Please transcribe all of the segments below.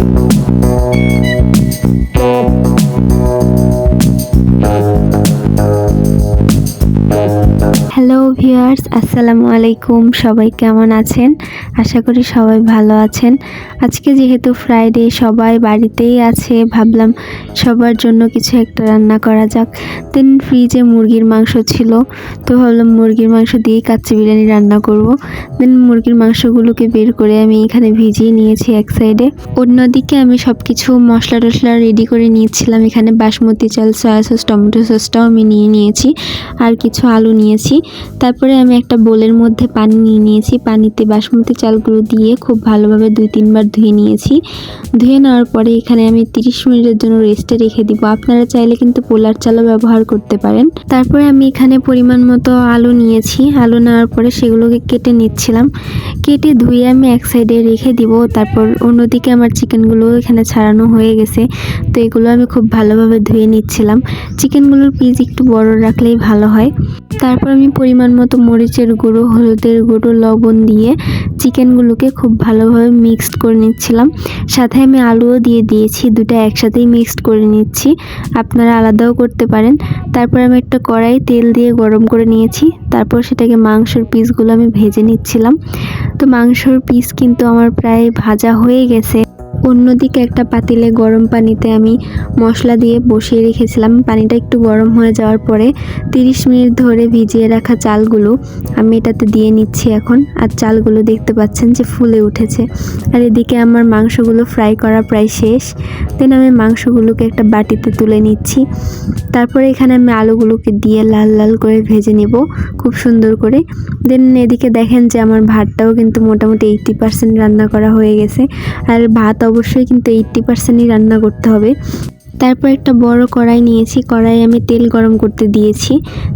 Thank you. Hello viewers আসসালামু আলাইকুম সবাই কেমন আছেন? আশা করি সবাই ভালো আছেন। আজকে যেহেতু ফ্রাইডে সবাই বাড়িতেই আছে। ভাবলাম সবার জন্য কিছু একটা রান্না করা যাক। দেন ফ্রিজে মুরগির মাংস ছিল। তো ভাবলাম মুরগির মাংস দিয়েই কাচ্চি বিরিয়ানি রান্না করব। দেন মুরগির মাংসগুলোকে বের করে আমি এখানে ভিজিয়ে নিয়েছি এক সাইডে অন্যদিকে আমি সব কিছু মশলা টশলা রেডি করে নিয়েছিলাম। এখানে বাসমতি চাল সয়া সস টমেটো সসটাও আমি নিয়ে নিয়েছি। আর কিছু আলু নিয়েছি। তারপরে আমি একটা বোলের মধ্যে পানি নিয়ে নিয়েছি। পানিতে বাসমতি চালগুলো দিয়ে খুব ভালোভাবে দুই, তিনবার ধুয়ে নিয়েছি। ধুয়ে নেওয়ার পরে এখানে আমি 30 মিনিটের জন্য রেস্টে রেখে দিব। আপনারা চাইলে কিন্তু পোলার চালও ব্যবহার করতে পারেন। তারপরে আমি এখানে পরিমাণ মতো আলু নিয়েছি। আলু নেওয়ার পরে সেগুলোকে কেটে নিচ্ছিলাম। কেটে ধুয়ে আমি এক সাইডে রেখে দিব। তারপর অন্যদিকে আমার চিকেনগুলো এখানে ছাড়ানো হয়ে গেছে। তো এগুলো আমি খুব ভালোভাবে ধুয়ে নিচ্ছিলাম। চিকেনগুলোর পিস একটু বড় রাখলেই ভালো হয়। তারপর আমি পরিমাণ মতো মরিচের গুঁড়ো, হলুদের গুঁড়ো, লবণ দিয়ে চিকেনগুলোকে খুব ভালোভাবে মিক্সড করে নিচ্ছিলাম। সাথে আমি আলুও দিয়ে দিয়েছি, দুটো একসাথেই মিক্সড করে নিচ্ছি। আপনারা আলাদাও করতে পারেন। তারপর আমি একটা কড়াই তেল দিয়ে গরম করে নিয়েছি। তারপর সেটাকে মাংসর পিসগুলো আমি ভেজে নিচ্ছিলাম। তো মাংসর পিস কিন্তু আমার প্রায় ভাজা হয়ে গেছে। অন্যদিকে একটা পাতিলে গরম পানিতে আমি মশলা দিয়ে বসিয়ে রেখেছিলাম। পানিটা একটু গরম হয়ে যাওয়ার পরে 30 মিনিট ধরে ভিজিয়ে রাখা চালগুলো আমি এটাতে দিয়ে নিচ্ছি এখন। আর চালগুলো দেখতে পাচ্ছেন যে ফুলে উঠেছে। আর এদিকে আমার মাংসগুলো ফ্রাই করা প্রায় শেষ। দেন আমি মাংসগুলোকে একটা বাটিতে তুলে নিচ্ছি। তারপরে এখানে আমি আলুগুলোকে দিয়ে লাল লাল করে ভেজে নেব খুব সুন্দর করে। দেন এদিকে দেখেন যে আমার ভাতটাও কিন্তু মোটামুটি এইটটি পার্সেন্ট রান্না করা হয়ে গেছে। আর ভাত অবশ্যই কিন্তু এইট্টি পার্সেন্টই রান্না করতে হবে। তারপর একটা বড় কড়াই নিয়েছি কড়াই আমি তেল গরম করতে দিয়েছি।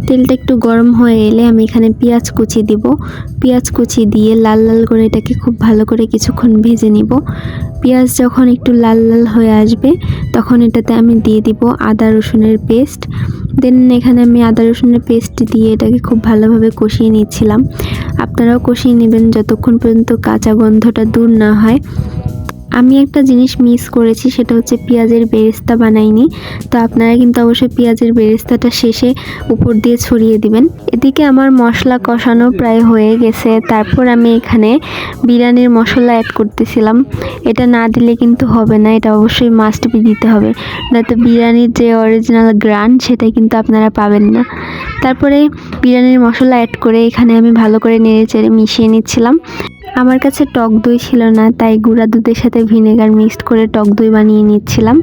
তেলটা একটু গরম হয়ে এলে আমি এখানে পেঁয়াজ কুচি দিব। পেঁয়াজ কুচি দিয়ে লাল লাল করে এটাকে খুব ভালো করে কিছুক্ষণ ভেজে নিব। পেঁয়াজ যখন একটু লাল লাল হয়ে আসবে, তখন এটাতে আমি দিয়ে দিব আদা রসুনের পেস্ট। দেন এখানে আমি আদা রসুনের পেস্ট দিয়ে এটাকে খুব ভালোভাবে কষিয়ে নিচ্ছিলাম। আপনারাও কষিয়ে নেবেন যতক্ষণ পর্যন্ত কাঁচা গন্ধটা দূর না হয়। আমি একটা জিনিস মিস করেছি, সেটা হচ্ছে পেঁয়াজের বেরেস্তা বানাইনি। তো আপনারা কিন্তু অবশ্যই পেঁয়াজের বেরেস্তাটা শেষে উপর দিয়ে ছড়িয়ে দিবেন। এদিকে আমার মশলা কষানো প্রায় হয়ে গেছে। তারপর আমি এখানে বিরিয়ানির মশলা অ্যাড করতেছিলাম। এটা না দিলে কিন্তু হবে না, এটা অবশ্যই মাস্ট বি দিতে হবে। নয়তো বিরিয়ানির যে অরিজিনাল গ্রান, সেটা কিন্তু আপনারা পাবেন না। তারপরে বিরিয়ানির মশলা অ্যাড করে এখানে আমি ভালো করে নেড়ে চেড়ে মিশিয়ে নিচ্ছিলাম। আমার কাছে টক দই ছিল না, তাই গুঁড়া দুধের সাথে ভিনেগার মিক্সড করে টক দই বানিয়ে নিচ্ছিলাম।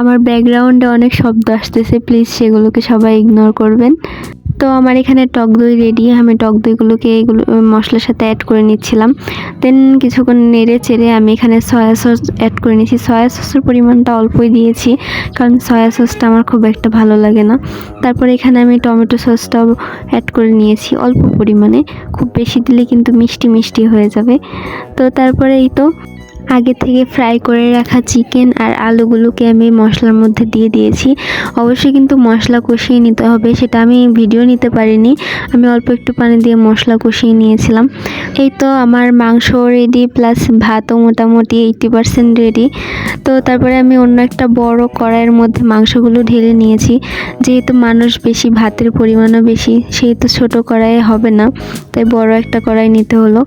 আমার ব্যাকগ্রাউন্ডে অনেক শব্দ আসতেছে প্লিজ সেগুলোকে সবাই ইগনোর করবেন। তো আমার এখানে টক দই রেডি আমি টক দইগুলোকে এগুলো মশলার সাথে অ্যাড করে নিচ্ছিলাম। দেন কিছুক্ষণ নেড়ে চেড়ে আমি এখানে সয়া সস অ্যাড করে নিয়েছি। সয়া সসের পরিমাণটা অল্পই দিয়েছি, কারণ সয়া সসটা আমার খুব একটা ভালো লাগে না। তারপর এখানে আমি টমেটো সসটাও অ্যাড করে নিয়েছি অল্প পরিমাণে। খুব বেশি দিলে কিন্তু মিষ্টি মিষ্টি হয়ে যাবে। তো তারপরে এই তো আগে থেকে ফ্রাই করে রাখা চিকেন আর আলুগুলোকে আমি মশলার মধ্যে দিয়ে দিয়েছি। অবশ্যই কিন্তু মশলা কষিয়ে নিতে হবে, সেটা আমি ভিডিও নিতে পারিনি। আমি অল্প একটু পানি দিয়ে মশলা কষিয়ে নিয়েছিলাম। এই তো আমার মাংস রেডি প্লাস ভাতও মোটামুটি এইটটি পারসেন্ট রেডি তো তারপরে আমি অন্য একটা বড় কড়াইয়ের মধ্যে মাংসগুলো ঢেলে নিয়েছি। যেহেতু মানুষ বেশি, ভাতের পরিমাণও বেশি, সেহেতু ছোট কড়াইয়ে হবে না, তাই বড় একটা কড়াই নিতে হলো।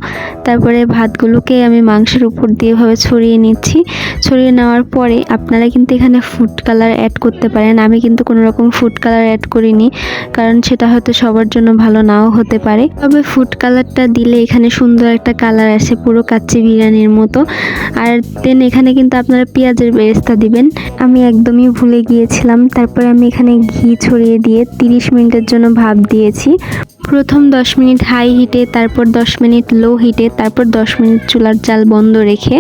তারপরে ভাতগুলোকে আমি মাংসের উপর দিয়ে ভাবে ছড়িয়ে নিচ্ছি। ছড়িয়ে নেওয়ার পরে আপনারা কিন্তু এখানে ফুড কালার অ্যাড করতে পারেন। আমি কিন্তু কোনো রকম ফুড কালার অ্যাড করিনি, কারণ সেটা হয়তো সবার জন্য ভালো নাও হতে পারে। তবে ফুড কালারটা দিলে এখানে সুন্দর একটা কালার আসে, পুরো কাচ্চি বিরিয়ানির মতো। আর দেন এখানে কিন্তু আপনারা পেঁয়াজের বেরেস্তা দিবেন। আমি একদমই ভুলে গিয়েছিলাম, তারপরে আমি এখানে ঘি ছড়িয়ে দিয়ে 30 মিনিটের জন্য ভাপ দিয়েছি। প্রথম 10 মিনিট হাই হিটে, তারপর 10 মিনিট লো হিটে, তারপর 10 মিনিট চুলার জাল বন্ধ রেখে,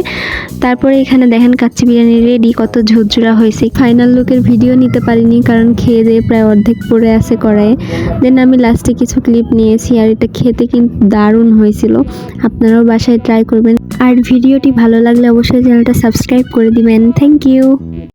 তারপরে এখানে দেখেন কাচ্চি বিরিয়ানি রেডি কত ঝুরঝুরা হয়েছে। ফাইনাল লুকের ভিডিও নিতে পারিনি, কারণ খেয়ে দিয়ে প্রায় অর্ধেক পড়ে আছে কড়াইয়ে। দেন আমি লাস্টে কিছু ক্লিপ নিয়েছি, আর এটা খেতে কিন্তু দারুণ হয়েছিল। আপনারাও বাসায় ট্রাই করবেন। আর ভিডিওটি ভালো লাগলে অবশ্যই চ্যানেলটা সাবস্ক্রাইব করে দিবেন। Thank you